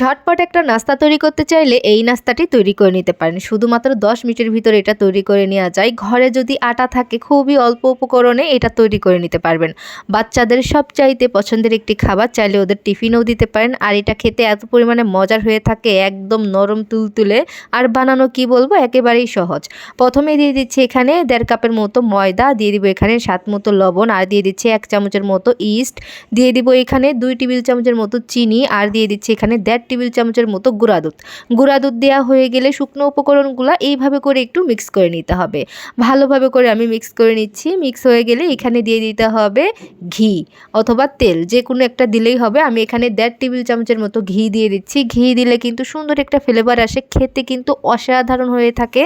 ঝটপট একটা নাস্তা তৈরি করতে চাইলে এই নাস্তাটি তৈরি করে নিতে পারেন। শুধুমাত্র দশ মিনিটের ভিতরে এটা তৈরি করে নেওয়া যায়। ঘরে যদি আটা থাকে, খুবই অল্প উপকরণে এটা তৈরি করে নিতে পারবেন। বাচ্চাদের সবচাইতে পছন্দের একটি খাবার চাইলে ওদের টিফিনও দিতে পারেন। আর এটা খেতে এত পরিমাণে মজার হয়ে থাকে, একদম নরম তুলতুলে। আর বানানো কি বলব, একেবারেই সহজ। প্রথমে দিয়ে দিচ্ছি এখানে দেড় কাপের মতো ময়দা, দিয়ে দিব এখানে সাত মতো লবণ, আর দিয়ে দিচ্ছি এক চামচের মতো ইস্ট। দিয়ে দিব এখানে দুই টেবিল চামচের মতো চিনি, আর দিয়ে দিচ্ছি এখানে দেড় টেবিল চামচের মতো গুঁড়া দুধ। গুঁড়া দুধ দেওয়া হয়ে গেলে শুকনো উপকরণগুলো এইভাবে করে একটু মিক্স করে নিতে হবে। ভালোভাবে করে আমি মিক্স করে নিচ্ছি। মিক্স হয়ে গেলে এখানে দিয়ে দিতে হবে ঘি অথবা তেল। যে কোনো একটা দিলেই হবে। আমি এখানে দেড় টেবিল চামচের মতো ঘি দিয়ে দিচ্ছি। ঘি দিলে কিন্তু সুন্দর একটা ফ্লেভার আসে। খেতে কিন্তু অসাধারণ হয়ে থাকে।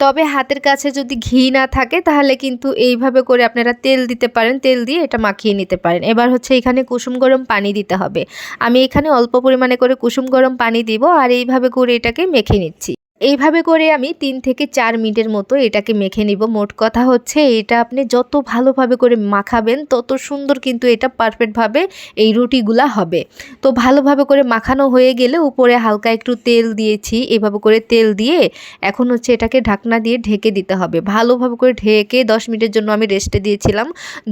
তবে হাতের কাছে যদি ঘি না থাকে, তাহলে কিন্তু এইভাবে করে আপনারা তেল দিতে পারেন। তেল দিয়ে এটা মাখিয়ে নিতে পারেন। এবার হচ্ছে এখানে কুসুম গরম পানি দিতে হবে। আমি এখানে অল্প পরিমাণে করে কুসুম গরম পানি দিব আর এইভাবে করে এটাকে মেখে নিচ্ছি। এইভাবে করে আমি তিন থেকে চার মিনিটের মতো এটাকে মেখে নিব। মোট কথা হচ্ছে এটা আপনি যত ভালোভাবে করে মাখাবেন, তত সুন্দর কিন্তু এটা পারফেক্টভাবে এই রুটিগুলা হবে। তো ভালোভাবে করে মাখানো হয়ে গেলে উপরে হালকা একটু তেল দিয়েছি, এভাবে করে তেল দিয়ে এখন হচ্ছে এটাকে ঢাকনা দিয়ে ঢেকে দিতে হবে। ভালোভাবে করে ঢেকে দশ মিনিটের জন্য আমি রেস্টে দিয়েছিলাম।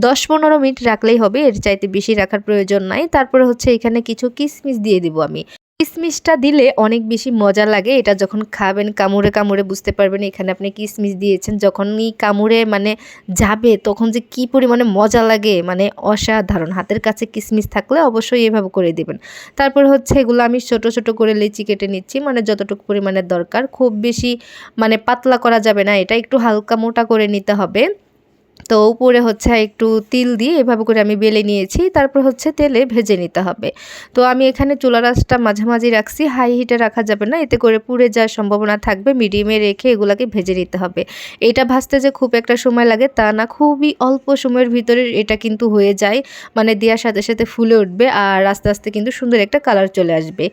দশ পনেরো মিনিট রাখলেই হবে, এর চাইতে বেশি রাখার প্রয়োজন নাই। তারপরে হচ্ছে এখানে কিছু কিশমিশ দিয়ে দিব আমি। কিশমিশটা দিলে অনেক বেশি মজা লাগে। এটা যখন খাবেন, কামড়ে কামড়ে বুঝতে পারবেন এখানে আপনি কিশমিশ দিয়েছেন। যখনই কামড়ে মানে যাবে, তখন যে কি পরিমাণে মজা লাগে মানে অসাধারণ। হাতের কাছে কিশমিশ থাকলে অবশ্যই এভাবে করে দেবেন। তারপর হচ্ছে এগুলো আমি ছোট ছোট করে লেচি কেটে নিচ্ছি মানে যতটুকু পরিমাণের দরকার। খুব বেশি মানে পাতলা করা যাবে না, এটা একটু হালকা মোটা করে নিতে হবে। তো উপরে হচ্ছে একটু তিল দিয়ে এভাবে করে আমি বেলে নিয়েছি, তারপর হচ্ছে তেলে ভেজে নিতে হবে। তো আমি এখানে চুলা রাসটা মাঝামাঝি রাখছি, হাই হিটে রাখা যাবে না, এতে করে পুড়ে যাওয়ার সম্ভাবনা থাকবে, মিডিয়ামে রেখে এগুলাকে ভেজে নিতে হবে। এটা ভাজতে যে খুব একটা সময় লাগে তা না, খুবই অল্প সময়ের ভিতরে এটা কিন্তু হয়ে যায় মানে দেওয়ার সাথে সাথে ফুলে উঠবে আর আস্তে আস্তে কিন্তু সুন্দর একটা কালার চলে আসবে।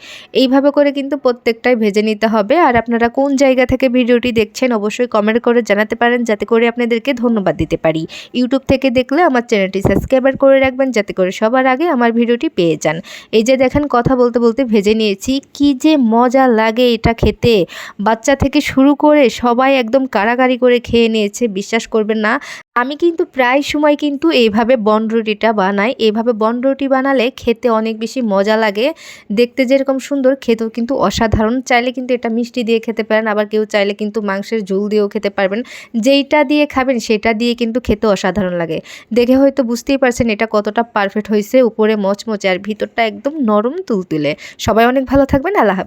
এইভাবে করে কিন্তু প্রত্যেকটাই ভেজে নিতে হবে, আর আপনারা কোন জায়গা থেকে ভিডিওটি দেখছেন অবশ্যই কমেন্ট করে জানাতে পারেন, যাতে করে আপনাদেরকে ধন্যবাদ দিতে পারি। ইউটিউব থেকে দেখলে আমার চ্যানেলটি সাবস্ক্রাইবার করে রাখবেন যাতে করে সবার আগে আমার ভিডিওটি পেয়ে যান। এই যে দেখেন, কথা বলতে বলতে ভেজে নিয়েছি। কি যে মজা লাগে এটা খেতে। বাচ্চা থেকে শুরু করে সবাই একদম কারাকারি করে খেয়ে নিয়েছে, বিশ্বাস করবেন না। আমি কিন্তু প্রায় সময় কিন্তু এইভাবে বনরুটিটা বানাই। এইভাবে বনরুটি বানালে খেতে অনেক বেশি মজা লাগে। দেখতে যেরকম সুন্দর, খেতেও কিন্তু অসাধারণ। চাইলে কিন্তু এটা মিষ্টি দিয়ে খেতে পারেন, আবার কেউ চাইলে কিন্তু মাংসের ঝোল দিয়েও খেতে পারবেন। যেইটা দিয়ে খাবেন, সেটা দিয়ে কিন্তু খেতে অসাধারণ লাগে দেখে হয়তো বুঝতেই পারছেন এটা কতটা পারফেক্ট হয়েছে উপরে মচমচে আর ভিতরটা একদম নরম তুলতুলে সবাই অনেক ভালো থাকবেন, আল্লাহ।